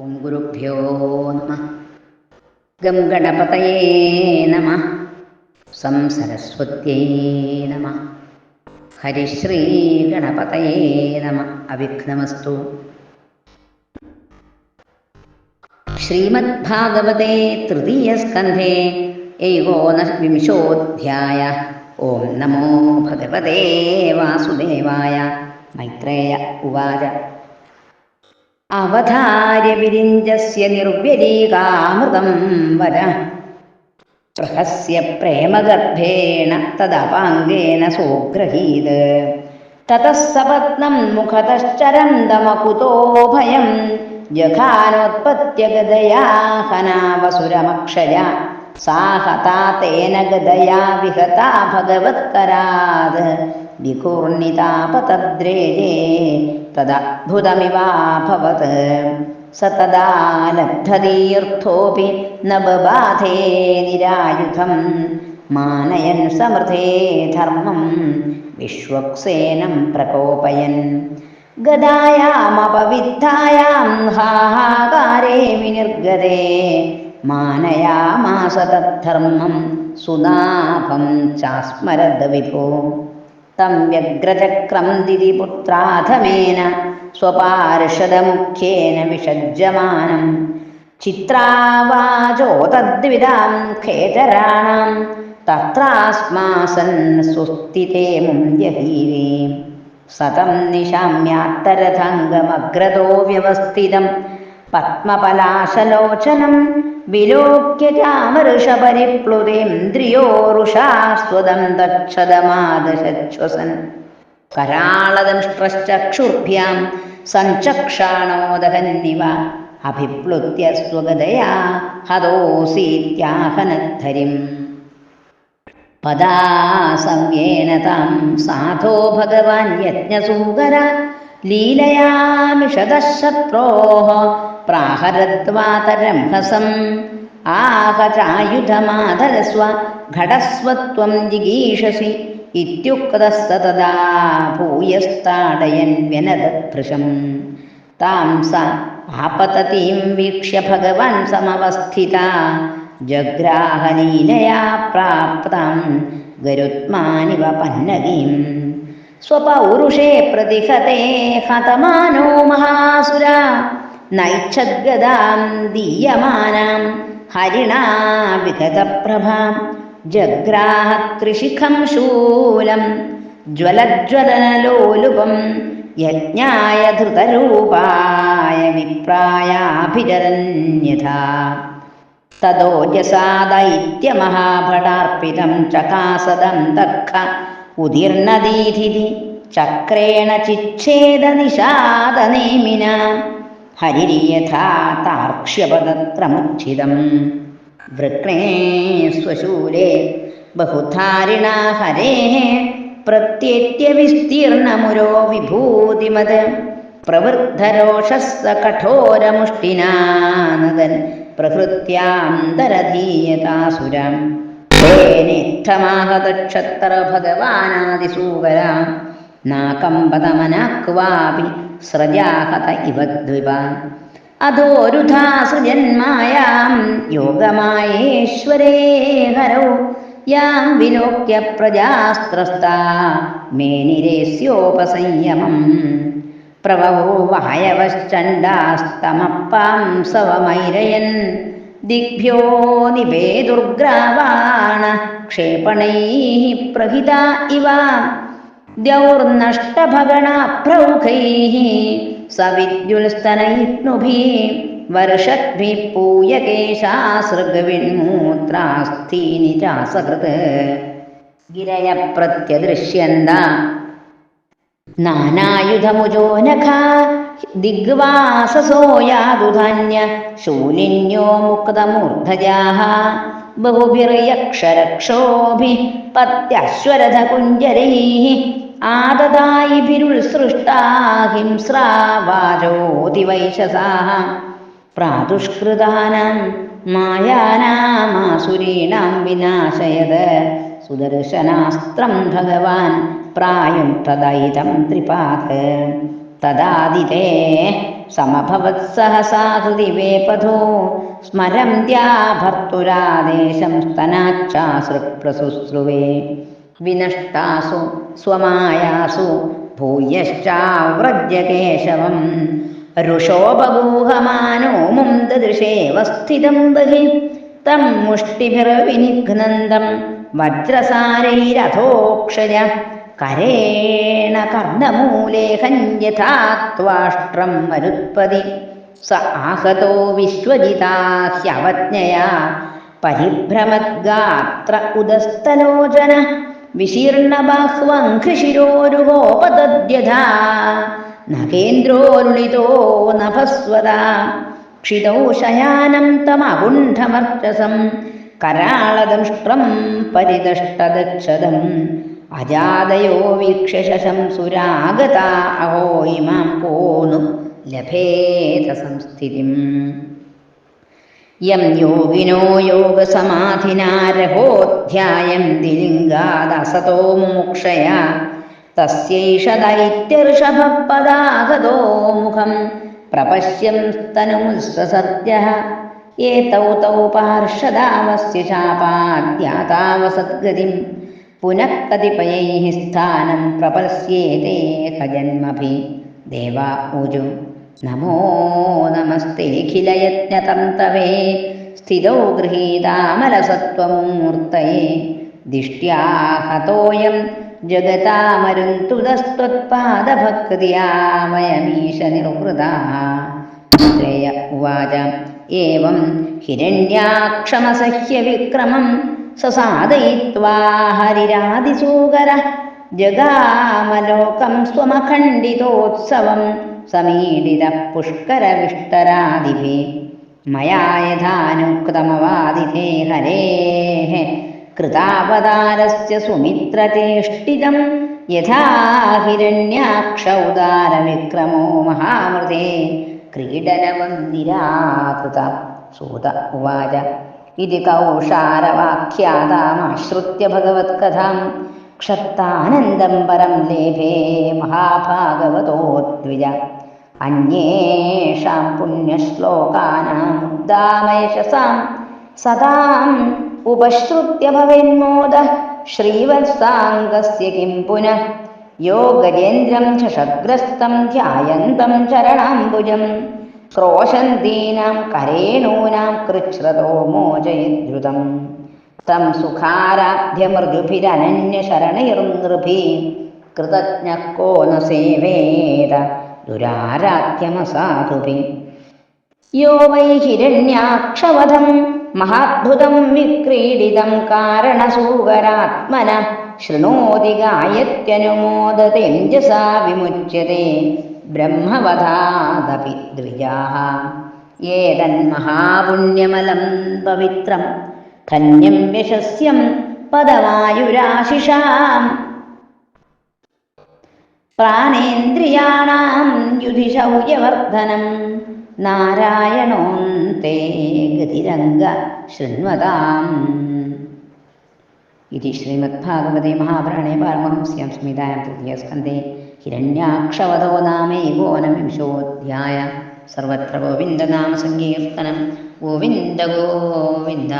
ഓം ഗുരുഭ്യോ നമ. ഗം ഗണപതയേ നമ. സം സരസ്വത്യൈ നമ. ഹരിശ്രീ ഗണപതയേ നമ. അവിഘ്നമസ്തു. ശ്രീമദ്ഭാഗവതേ തൃതീയസ്കന്ധേ ഏകോനവിംശോऽധ്യായ ഓം നമോ ഭഗവതേ വാസുദേവായ. മൈത്രേയ ഉവാച. അവധാര്യ വിരിഞ്ചസ്യ നിർവ്യരീകാമൃതം വര. പ്രഹസ്യ പ്രേമഗർഭേണ തദപാംഗേന സോഗ്രഹീത് തതഃ സപത്നം മുഖതശ്ചരന്തമകുതോ ഭയം. ജഘാനോത്പത്യ ഗദയാ ഹനാവസുരമക്ഷയ സാഹതാ തേന ഗദയാ വിഹതാ ഭഗവത്കരാത്. വികൂർണിതാപതദ്രേജേ तदद्भुतमिवाभवत् स तदा लब्धतीर्थोऽपि न बबाधे निरायुधं मानयन् समृधे धर्मं विश्वक्सेनं प्रकोपयन् गदायामपविद्धायां हाहाकारे विनिर्गते मानयामास तद्धर्मं सुनाभं चास्मरद विभो തം വ്യഗ്രചക്രം ദിതിപുത്രാധമേന സ്വപാർഷദമുഖ്യേന വിഷജ്ജമാനം ചിത്രാവാചോ തദ്വിധാം ഖേതരാണാം. തത്രാസ്മാസൻ സ്വസ്തിതേ മുന്ദ്യഹീരേ സതം നിശാമ്യാത്തരഥംഗമഗ്രതോ വ്യവസ്ഥിതം. പത്മപലാശലോചനം विलोक्य चामरुषपरिप्लुतेन्द्रियोरुषास्वदं दक्षदमादशश्वसन् कराळदंष्ट्रश्चक्षुर्भ्यां सञ्चक्षाणोदहन्निव अभिप्लुत्य स्वगदया हतोऽसीत्याहनद्धरिम् पदासव्येन तां साधो भगवान् यज्ञसूकर ലീലയാമിഷതശത്രോഹ പ്രാഹരദ്വാതരം ഹസം ആഹ ചായുധമാതരസ്വ ഘടസ്വത്വം ജിഗീഷസി. ഇത്യുക്തസ്തതദാ ഭൂയസ്താടയൻ വ്യനദത്ഭൃശം താം സ ആപതതീം വീക്ഷ്യ ഭഗവാൻ സമവസ്ഥിത. ജഗ്രാഹലീലയാ പ്രാപ്തം ഗരുത്മാനിവ പന്നഗീം സ്വപൗരുഷേ പ്രതിഹതേ ഹതമാനോ മഹാസുര. നൈച്ഛദ്ഗതാം ദീയമാനാം ഹരിണാ വിഗതപ്രഭാം ജഗ്രാഹ ത്രിശിഖം ശൂലം ജ്വലജ്വലനലോലുപം യജ്ഞായ ധൃതരൂപായ വിപ്രായാഭിചരന്യഥാ തതോജസാ ദൈത്യമഹാഭടാർപ്പിതം ചകാസദം ദക്ഖ ഉതിർണദീധിതി ചക്രേണ ചിച്ഛേദ നിഷാദനേമിന ഹരിര്യഥാ താർക്ഷ്യപദത്രമുച്ഛിതം വൃക്ണേ സ്വശൂലേ ബഹുധാരിണ ഹരേ പ്രത്യേത്യ വിസ്തീർണമുരോ വിഭൂതിമത്. പ്രവൃദ്ധരോഷസ്സ കഠോരമുഷ്ടിനാനദൻ പ്രഹൃത്യാന്തരധീയതാസുരം. ക്ഷേനിഷ്ടമാഹതക്ഷത്ര ഭഗവാനാദിസൂകര നാകമ്പതമനാക്വാപി സ്രജാഹത ഇവ ദ്വിപ അധോരുധാ സൃജന്മായാം യോഗമായേശ്വരേ ഹരൗ. യാം വിലോക്യ പ്രജാസ്ത്രസ്താ മേനിരേസ്യോപസംയമം. പ്രവോ വായവശ്ചണ്ഡാസ്തമപ്പാം സവമൈരയൻ. दिग्भ्यो निवेदुर्ग्रावाण क्षेपणैः प्रहिता इव। द्यौर्नष्टभगणाप्रौखैः सविद्युल्स्तनयित्नुभिः वर्षद्भिः पूयकेशासृगविन्मूत्रास्थीनि चासकृत्। गिरय प्रत्यदृश्यन्त नानायुधमुजो नखा ദിഗ്വാസസോയാതുധന്യ ശൂലിന്യോ മുക്തമൂർധജാഹ ബഹുഭിർയക്ഷരക്ഷോഭി പത്യശ്വരഥകുഞ്ജരൈ ആദതായിഭിരുൾസൃഷ്ടാഹിംസ്രാവാചോതിവൈശസാഹ പ്രാതുഷ്കൃതാനം മായാനാമാസുരീണാം വിനാശയത് സുദർശനാസ്ത്രം ഭഗവാൻ പ്രായം തദൈതം ത്രിപാത് തദാതിരേ സമഭവത്സഹസാധുദിവേപഥോ സ്മരന്ത്യാ ഭർത്തുരാദേശം സ്തനാക്ഷാസൃപ്രസുസ്രുവേ വിനഷ്ടാസു സ്വമായാസു ഭൂയശ്ചാവ്രജ്യകേശവം രുഷോപഗൂഹമാനോ മും ദദൃശേവ സ്ഥിതം ബഹി. തം മുഷ്ടിഭിർവിനിഘ്നന്തം. വജ്രസാരൈരഥോക്ഷയ. കരേണ കർണമൂലേഹം യഥാ ത്വാഷ്ട്രം മരുത്പതി സ ആഹതോ വിശ്വജിതാ ഹ്യവജ്ഞയാ. പരിഭ്രമദ്ഗാത്ര ഉദസ്തലോചന. വിശീർണബാഹ്വംഘ്രിശിരോരുഹോപതദ്യഥാ നഗേന്ദ്രോരുളിതോ നഭസ്വദാ. ക്ഷിതौ ശയാനം തമകുണ്ഠമർച്ചസം. കരാളദംഷ്ട്രം പരിദഷ്ടഗച്ഛതം അജാദയോ വീക്ഷശം സുരാഗത അഹോ ഇമാം പോന്നു ലഭേത സംസ്ഥിതിം. യം യോഗിനോ യോഗസമാധിനാരഹോധ്യായം ദിലിംഗാദസതോ മുമുക്ഷയ തസ്യൈഷ ദൈത്യർഷഭപദാഗതോ മുഖം പ്രപശ്യം സ്തനുമുത്സസദ്യ ഏതൗ തൗ പാർഷദാവസ്യ ശാപാദ്യാതാവസദ്ഗതിം പുനഃ കതിപയൈः സ്ഥാനം പ്രപശ്യേതേ ഹജന്മഭി ദേവാ ഊജു. നമോ നമസ്തേഖിലയജ്ഞതന്തവേ സ്ഥിതൗ ഗൃഹീതാമലസത്വമൂർത്തയേ ദിഷ്ട്യാഹതോയം ജഗതാമരുന്തുതസ്ത്വത്പാദഭക്തിയാമയമീശ നിർവൃതാ ശ്രേയ ഉവാച. ഹിരണ്യാക്ഷമസഹ്യ വിക്രമം സസാദയിത്വാ ഹരിരാതിസൂകര. ജഗാമലോകം സ്വമഖണ്ഡിതോത്സവം സമീഡിത പുഷ്കരവിഷ്ടരാദിഭി മയാ യഥാനുക്തമവാദിതേ ഹരേः കൃതാവതാരസ്യ സുമിത്രചേഷ്ടിതം യഥാ ഹിരണ്യാക്ഷ महामृते മഹാമൃതേ. ക്രീഡനവന്ദിരാകൃത സൂത ഉവാച. इति कौशारवाख्यातामाश्रित्य भगवत्कथां क्षत्तानन्दं परं लेभे महाभागवतोद्विज। अन्येषां अन्येषाम् पुण्यश्लोकानामुद्दामयशसाम् सदाम् उपश्रुत्य भवेन्मोदः श्रीवत्साङ्गस्य किं पुनः? यो गजेन्द्रम् च शग्रस्तं ध्यायन्तं चरणाम्बुजम्। ക്രോശന്തീനാം കരേണൂനാം കൃച്ഛ്രതോ മോചയദ്രുതം. തം സുഖാരാധ്യമൃദുഭിരനന്യശരണൈർനൃഭി കൃതജ്ഞ കോ ന സേവേത ദുരാരാധ്യമസാധുഭി. യോ വൈ ഹിരണ്യാക്ഷവധം മഹാദ്ഭുതം വിക്രീഡിതം കാരണസൂകരാത്മന. ശൃണോതി ഗായത്യനുമോദതേജസാ വിമുച്യത്തെ ബ്രഹ്മവധാദപി ദ്വിജാः. ഏതന്മഹാപുണ്യമലം പവിത്രം ധന്യം യശസ്യം പദവായുരാശിഷാം. പ്രാണേന്ദ്രിയാണാം യുധിശൗര്യവർദ്ധനം നാരായണോന്തേ ഗതിരംഗ ശൃണ്വതാം. ഇതി ശ്രീമദ്ഭാഗവതേ മഹാപ്രാണേ പരമഹംസ്യാം സംഹിതായാം തൃതീയ തൃതീയസ്കന്ധേ ഹിരണ്യാക്ഷവതോ നാമൈകോനവിംശോऽധ്യായ സർവത്ര ഗോവിന്ദനാമസങ്കീർത്തനം. ഗോവിന്ദ ഗോവിന്ദ.